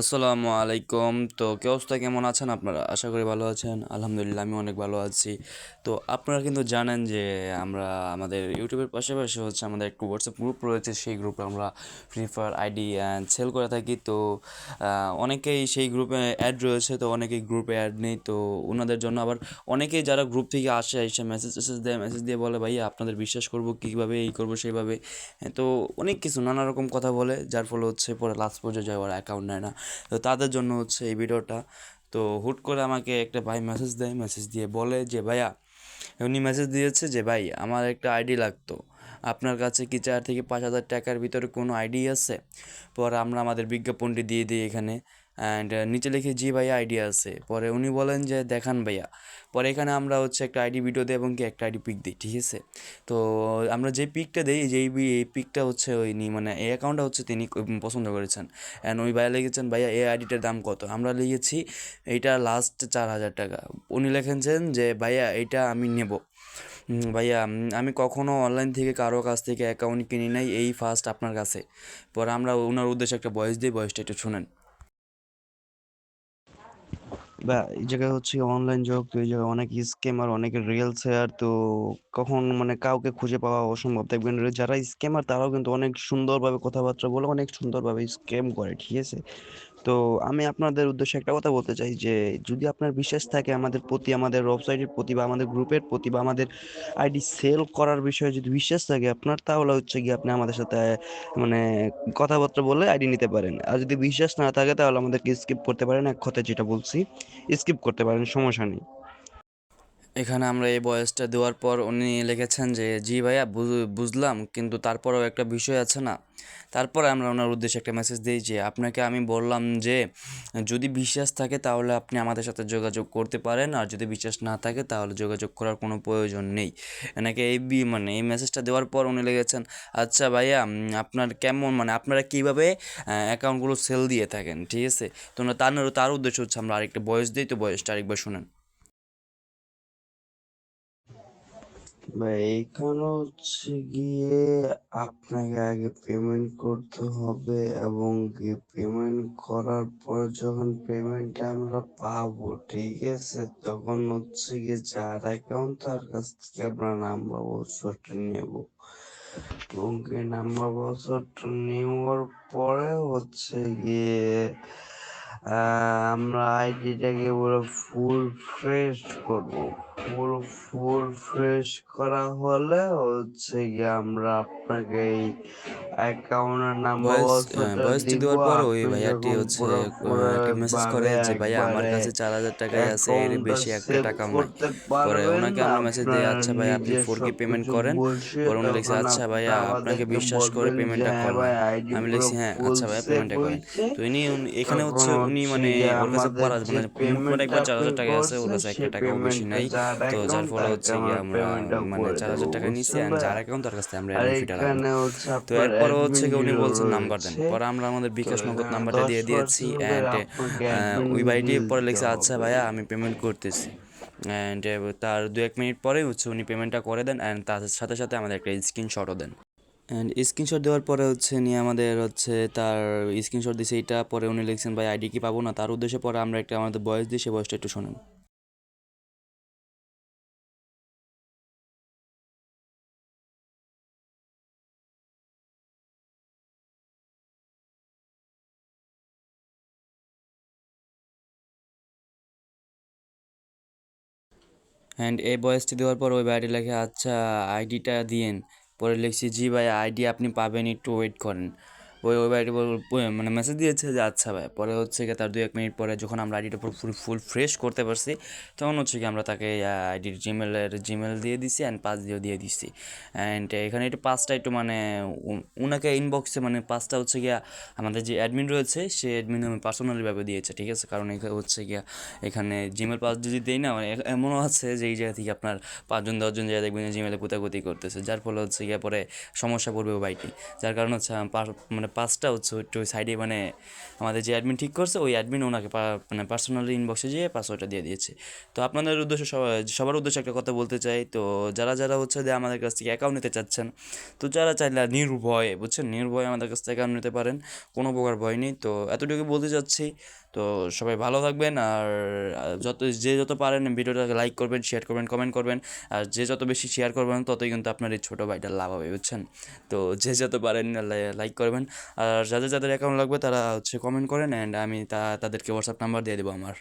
আসসালামু আলাইকুম। তো কে অবস্থা? কেমন আছেন আপনারা? আশা করি ভালো আছেন। আলহামদুলিল্লাহ, আমি অনেক ভালো আছি। তো আপনারা কিন্তু জানেন যে আমরা আমাদের ইউটিউবের পাশাপাশি হচ্ছে আমাদের একটু হোয়াটসঅ্যাপ গ্রুপ রয়েছে। সেই গ্রুপে আমরা free fire ID and sell করে থাকি। তো অনেকেই সেই গ্রুপে অ্যাড রয়েছে। তো অনেকেই গ্রুপে অ্যাড নেই। তো ওনাদের জন্য আবার অনেকেই যারা গ্রুপ থেকে আসে, এসে মেসেজ টেসেজ দেয় মেসেজ দিয়ে বলে, ভাইয়া, আপনাদের বিশ্বাস করব, কীভাবে এই করব, সেইভাবে। তো অনেক কিছু নানা রকম কথা বলে, যার ফলে হচ্ছে পরে লাস্ট পর্যায়ে যায়, ওরা অ্যাকাউন্ট নেয় না। তো তাদের জন্য হচ্ছে এই ভিডিওটা। তো হুট করে আমাকে একটা ভাই মেসেজ দেয় মেসেজ দিয়ে বলে যে, ভাইয়া, উনি মেসেজ দিয়েছে যে, ভাই, আমার একটা আইডি লাগতো। আপনার কাছে কি চার থেকে পাঁচ হাজার টাকার ভিতরে কোনো আইডি আছে? পর আমরা আমাদের বিজ্ঞাপনটি দিয়ে দিই এখানে। অ্যান্ড নিচে লিখে জি ভাইয়া আইডি আছে। পরে উনি বলেন যে, দেখান ভাইয়া। পরে এখানে আমরা হচ্ছে একটা আইডি ভিডিও দিই এবং কি একটা আইডি পিক দিই, ঠিক আছে? তো আমরা যে পিকটা দিই, যেই এই পিকটা হচ্ছে ওই মানে এই অ্যাকাউন্টটা হচ্ছে তিনি পছন্দ করেছেন। অ্যান্ড ওই ভাইয়া লিখেছেন, ভাইয়া, এই আইডিটার দাম কত? আমরা লিখেছি, এইটা লাস্ট চার হাজার টাকা। উনি লিখেছেন যে, ভাইয়া এটা আমি নেব। ভাইয়া আমি কখনো অনলাইন থেকে কারও কাছ থেকে অ্যাকাউন্ট কিনি নাই, এই ফার্স্ট আপনার কাছে। পরে আমরা ওনার উদ্দেশ্যে একটা বয়স দিই, বয়সটা একটু শুনেন। বা এই জায়গায় হচ্ছে অনলাইন জব তো এই জায়গায় অনেক স্ক্যামার অনেকে রিয়েল শেয়ার তো কখন মানে কাউকে খুঁজে পাওয়া অসম্ভব। দেখবেন যারা স্ক্যামার তারাও কিন্তু অনেক সুন্দরভাবে কথাবার্তা বলে, অনেক সুন্দরভাবে স্ক্যাম করে, ঠিক আছে? তো আমি আপনাদের উদ্দেশ্যে একটা কথা বলতে চাই যে, যদি আপনার বিশ্বাস থাকে আমাদের প্রতি, আমাদের ওয়েবসাইটের প্রতি বা আমাদের গ্রুপের প্রতি বা আমাদের আইডি সেল করার বিষয়ে যদি বিশ্বাস থাকে আপনার, তাহলে হচ্ছে গিয়ে আপনি আমাদের সাথে মানে কথাবার্তা বলে আইডি নিতে পারেন। আর যদি বিশ্বাস না থাকে, তাহলে আমাদেরকে স্কিপ করতে পারেন। এক কথায় যেটা বলছি স্কিপ করতে পারেন, সমস্যা নেই। এখানে আমরা এই ভয়েসটা দেওয়ার পর উনি লিখেছেন যে, জি ভাইয়া, বুঝ- বুঝলাম, কিন্তু তারপরেও একটা বিষয় আছে না। তারপরে আমরা ওনার উদ্দেশ্যে একটা মেসেজ দিই যে, আপনাকে আমি বললাম যে, যদি বিশ্বাস থাকে তাহলে আপনি আমাদের সাথে যোগাযোগ করতে পারেন, আর যদি বিশ্বাস না থাকে তাহলে যোগাযোগ করার কোনো প্রয়োজন নেই। এনাকে এই বি মানে এই মেসেজটা দেওয়ার পর উনি লিখেছেন আচ্ছা ভাইয়া আপনার কেমন মানে আপনারা কীভাবে অ্যাকাউন্টগুলো সেল দিয়ে থাকেন? ঠিক আছে? তো তার তার উদ্দেশ্য হচ্ছে আমরা আরেকটা বয়স দিই, তো বয়সটা আরেকবার শুনেন। বা এইখানে হচ্ছে গিয়ে আপনাকে আগে পেমেন্ট করতে হবে এবং কি পেমেন্ট করার পর যখন পেমেন্টটা আমরা পাবো, ঠিক আছে? তখন হচ্ছে গিয়ে যার অ্যাকাউন্ট তার কাছ থেকে আমরা নাম্বার বছরটা নেব। এবং কি নাম্বার বছরটা নেওয়ার পরে হচ্ছে গিয়ে আমরা আইডিটাকে পুরো ফুল ফ্রেশ করব ফুল ফুল ফ্রেশ করা হলে হচ্ছে গিয়ে আমরা আপনাকে এই অ্যাকাউন্টের নাম্বার ভয়েস বছরটা ভয়েসটি দিব দেওয়ার পর ওই ভাইয়াটি হচ্ছে পুরো পুরো একটা মেসেজ করে যে ভাইয়া আমার কাছে চার হাজার টাকাই আছে এর বেশি একটা নাই। পরে ওনাকে আমরা মেসেজ দিই আচ্ছা ভাই আপনি ফোর কে পেমেন্ট করেন। পরে উনি লিখছে আচ্ছা ভাইয়া আপনাকে বিশ্বাস করে পেমেন্টটা হ্যাঁ ভাই আইডি আমি লিখছি হ্যাঁ আচ্ছা ভাইয়া পেমেন্টটা করেন। তো ইনি এখানে হচ্ছে উনি মানে ওর কাছে পারা মানে মোট একবার চার হাজার টাকা আছে ওর কাছে একটা টাকাও বেশি নাই। তো যার ফলে হচ্ছে আমরা মানে চার হাজার টাকা অ্যান্ড ভাই যার অ্যাকাউন্ট তার কাছে আমরা আর তো এরপরে হচ্ছে কি উনি বলছেন নাম্বার দেন। পরে আমরা আমাদের বিকাশ নগদ নাম্বারটা দিয়ে দিয়েছি অ্যান্ড ওই ভাইটি পরে লিখছে আচ্ছা ভাইয়া আমি পেমেন্ট করতেছি। অ্যান্ড তার দু এক মিনিট পরেই হচ্ছে উনি পেমেন্টটা করে দেন অ্যান্ড তার সাথে সাথে আমাদের একটা স্ক্রিনশটও দেন। অ্যান্ড স্ক্রিনশট দেওয়ার পরে হচ্ছে নিয়ে আমাদের হচ্ছে তার স্ক্রিনশট দিছে এইটা পরে উনি লিখছেন ভাই আইডি কি পাবো না? তার উদ্দেশ্যে পরে আমরা একটা আমাদের বয়স দিই সে বয়সটা একটু শোনেন। অ্যান্ড এই বয়সটি দেওয়ার পর ওই ভাইটি লেখে আচ্ছা আইডিটা দিয়েন। পরে লিখছি, জি ভাই আইডি আপনি পাবেন, একটু ওয়েট করেন। ওই ওই বল- মানে মেসেজ দিয়েছে যে আচ্ছা ভাই। পরে হচ্ছে কি তার দু এক মিনিট পরে যখন আমরা আইডিটা পুরো ফুল ফুল ফ্রেশ করতে পারছি, তখন হচ্ছে কি আমরা তাকে আইডির জিমেলের জিমেল দিয়ে দিছি অ্যান্ড পাস দিয়েও দিয়ে দিছি। অ্যান্ড এখানে একটু পাঁচটা একটু মানে ওনাকে ইনবক্সে মানে পাঁচটা হচ্ছে গিয়া আমাদের যে অ্যাডমিন রয়েছে, সে অ্যাডমিন আমি পার্সোনালিভাবে দিয়েছে, ঠিক আছে? কারণ হচ্ছে গিয়া এখানে জিমেল পাস যদি দেই না মানে এমনও আছে যে, এই জায়গা থেকে আপনার পাঁচজন, দশজন জায়গা দেখবেন যে জিমেলে পুতাগুতি করতেছে। যার ফলে হচ্ছে গিয়ে পরে সমস্যা পড়বে বাইটি যার কারণে হচ্ছে মানে পাঁচটা হচ্ছে একটু সাইডে মানে আমাদের যে অ্যাডমিন ঠিক করছে, ওই অ্যাডমিন ওনাকে মানে পার্সোনালি ইনবক্সে যেয়ে পাসওয়ার্ডটা দিয়ে দিয়েছে। তো আপনাদের উদ্দেশ্য সবার উদ্দেশ্যে একটা কথা বলতে চাই, তো যারা যারা হচ্ছে যে আমাদের কাছ থেকে অ্যাকাউন্ট নিতে চাচ্ছেন, তো যারা চাইলে নির্ভয়, বুঝছেন? নির্ভয় আমাদের কাছ থেকে অ্যাকাউন্ট নিতে পারেন, কোনো প্রকার ভয় নেই। তো এতটুকু বলতে চাচ্ছি, তো সবাই ভালো থাকবেন, আর যত, যে যত পারেন ভিডিওটাকে লাইক করবেন শেয়ার করবেন কমেন্ট করবেন, আর যে যত বেশি শেয়ার করবেন, ততই কিন্তু আপনার এই ছোটো ভাইটার লাভ হবে, বুঝছেন? তো যে যত পারেন লাইক করবেন। আর যাদের যাদের অ্যাকাউন্ট লাগবে তারা হচ্ছে কমেন্ট করেন অ্যান্ড আমি তা, তাদেরকে হোয়াটসঅ্যাপ নাম্বার দিয়ে দেবো আমার।